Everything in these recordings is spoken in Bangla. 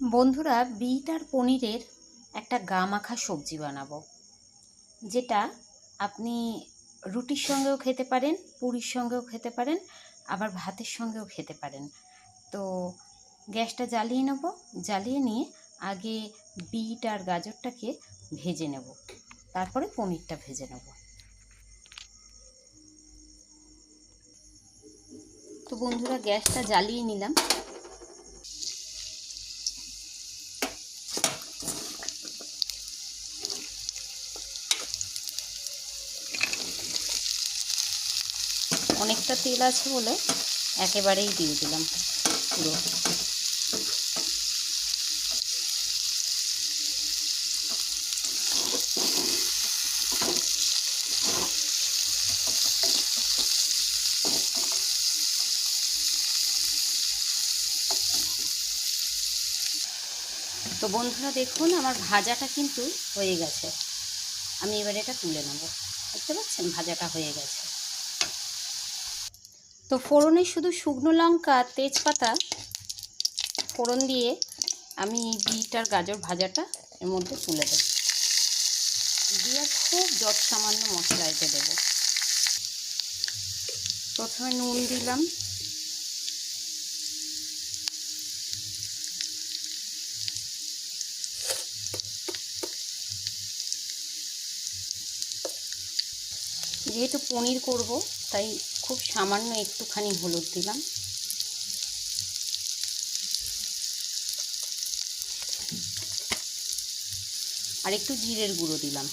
বন্ধুরা, বিট আর পনিরের একটা গা মাখা সবজি বানাবো, যেটা আপনি রুটির সঙ্গেও খেতে পারেন, পুরির সঙ্গেও খেতে পারেন, আবার ভাতের সঙ্গেও খেতে পারেন। তো গ্যাসটা জ্বালিয়ে নেব, জ্বালিয়ে নিয়ে আগে বিট আর গাজরটাকে ভেজে নেব, তারপরে পনিরটা ভেজে নেব। তো বন্ধুরা, গ্যাসটা জ্বালিয়ে নিলাম। অনেকটা তেল আছে বলে একেবারেই দিয়ে দিলাম পুরো। তো বন্ধুরা দেখুন, আমার ভাজাটা কিন্তু হয়ে গেছে। আমি এবার এটা তুলে নেব। দেখতে পাচ্ছেন? ভাজাটা হয়ে গেছে। তো ফোড়নে শুধু শুকনো লঙ্কা তেজপাতা। ফোড়ন দিয়ে আমি বিট আর গাজর ভাজাটা এর মধ্যে তুলে দেব। দিয়ে খুব যত সামান্য মশলা এতে দেবো। প্রথমে নুন দিলাম। যেহেতু পনির করব, তাই খুব সামান্য একটুখানি হলুদ দিলাম। আর একটু জিরের গুঁড়ো দিলাম।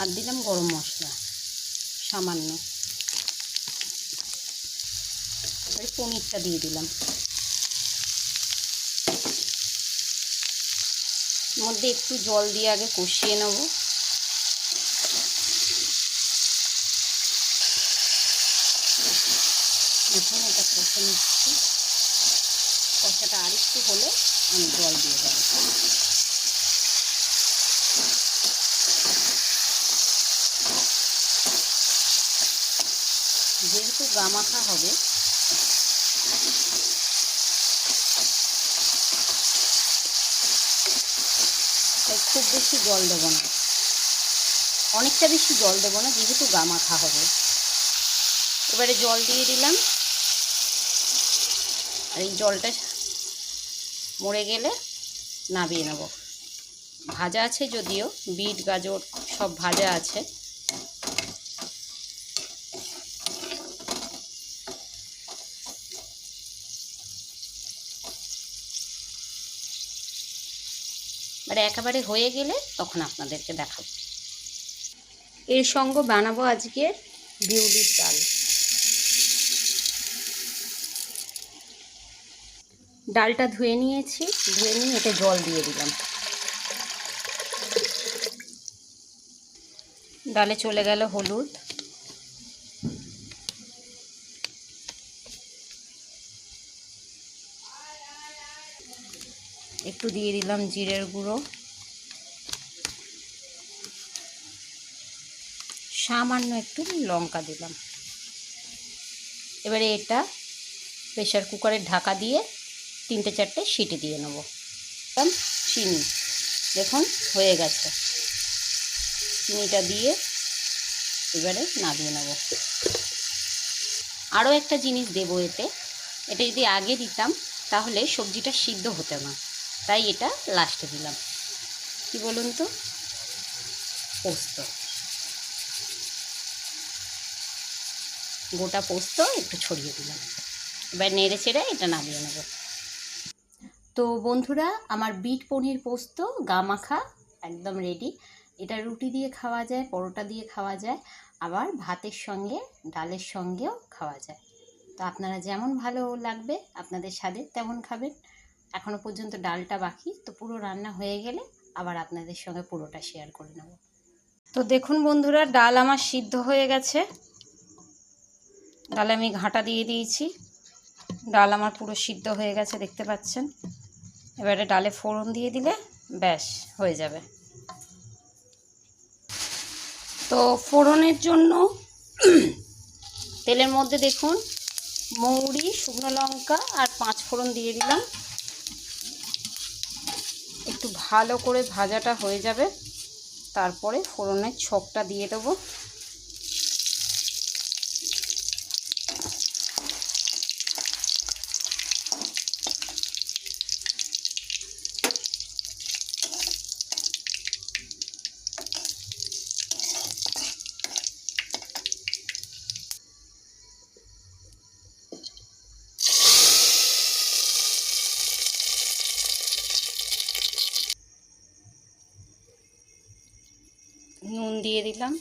আর দিলাম গরম মশলা, সামান্য। পনিরটা দিয়ে দিলাম। মধ্যে একটু জল দিয়ে আগে কষিয়ে নেব এখন এটা কষে নিচ্ছি। কষাটা আরেকটু হলে আমি জল দিয়ে দেবো। যেহেতু গামাখা হবে, তাই খুব বেশি জল দেবো না। অনেকটা বেশি জল দেবো না, যেহেতু গামাখা হবে। এবারে জল দিয়ে দিলাম। আর এই জলটা মরে গেলে নামিয়ে নেব। ভাজা আছে যদিও, বিট, গাজর সব ভাজা আছে। এবারে একেবারে হয়ে গেলে তখন আপনাদেরকে দেখাবো। এর সঙ্গে বানাবো আজকে বিউলির ডাল। ডালটা ধুয়ে নিয়েছি, ধুয়ে নিয়ে এতে জল দিয়ে দিলাম। ডালে চলে গেল হলুদ। একটু দিয়ে দিলাম জিরের গুঁড়ো। সামান্য একটু লঙ্কা দিলাম। এবারে এটা প্রেশার কুকারের ঢাকা দিয়ে তিনটে চারটে সিটি দিয়ে নেব। চিনি। দেখুন, হয়ে গেছে। চিনিটা দিয়ে এবারে নামিয়ে নেব। আরও একটা জিনিস দেবো এতে। এটা যদি আগে দিতাম, তাহলে সবজিটা সিদ্ধ হতো না। তাই এটা লাস্টে দিলাম। কি বলুন তো? পোস্ত। গোটা পোস্ত একটু ছড়িয়ে দিলাম। এবার নেড়ে চেড়ে এটা নামিয়ে নেব। তো বন্ধুরা, আমার বিট পনির পোস্ত, গা মাখা, একদম রেডি এটা রুটি দিয়ে খাওয়া যায়, পরোটা দিয়ে খাওয়া যায়, আবার ভাতের সঙ্গে, ডালের সঙ্গেও খাওয়া যায়। তো আপনারা যেমন ভালো লাগবে, আপনাদের স্বাদে তেমন খাবেন। এখনও পর্যন্ত ডালটা বাকি, তো পুরো রান্না হয়ে গেলে আবার আপনাদের সঙ্গে পুরোটা শেয়ার করে নেব। তো দেখুন বন্ধুরা, ডাল আমার সিদ্ধ হয়ে গেছে। ডালে আমি ঘাঁটা দিয়ে দিয়েছি। ডাল আমার পুরো সিদ্ধ হয়ে গেছে, দেখতে পাচ্ছেন? এবারে ডালে ফোড়ন দিয়ে দিলে ব্যাস, হয়ে যাবে। তো ফোড়নের জন্য তেলের মধ্যে দেখুন, মৌরি, শুকনো লঙ্কা আর পাঁচ ফোড়ন দিয়ে দিলাম। একটু ভালো করে ভাজাটা হয়ে যাবে, তারপরে ফোড়নের ছকটা দিয়ে দেবো। নুন দিয়ে দিলাম।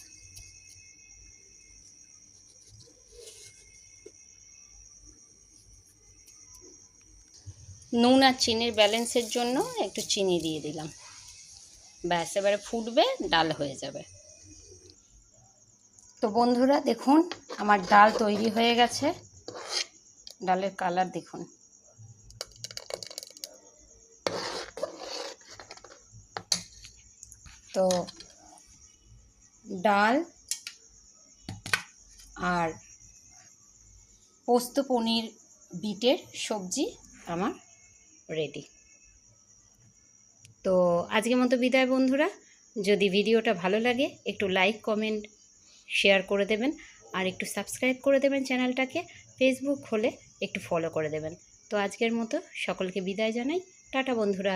নুন আর চিনির ব্যালেন্সের জন্য একটু চিনি দিয়ে দিলাম। ব্যাস, এবারে ফুটবে, ডাল হয়ে যাবে। তো বন্ধুরা, দেখুন, আমার ডাল তৈরি হয়ে গেছে। ডালের কালার দেখুন। তো ডাল আর পোস্ত পনির বিটের সবজি আমার রেডি তো আজকের মতো বিদায় বন্ধুরা। যদি ভিডিওটা ভালো লাগে, একটু লাইক কমেন্ট শেয়ার করে দেবেন আর একটু সাবস্ক্রাইব করে দেবেন চ্যানেলটাকে। ফেসবুক হলে একটু ফলো করে দেবেন। তো আজকের মতো সকলকে বিদায় জানাই। টাটা বন্ধুরা।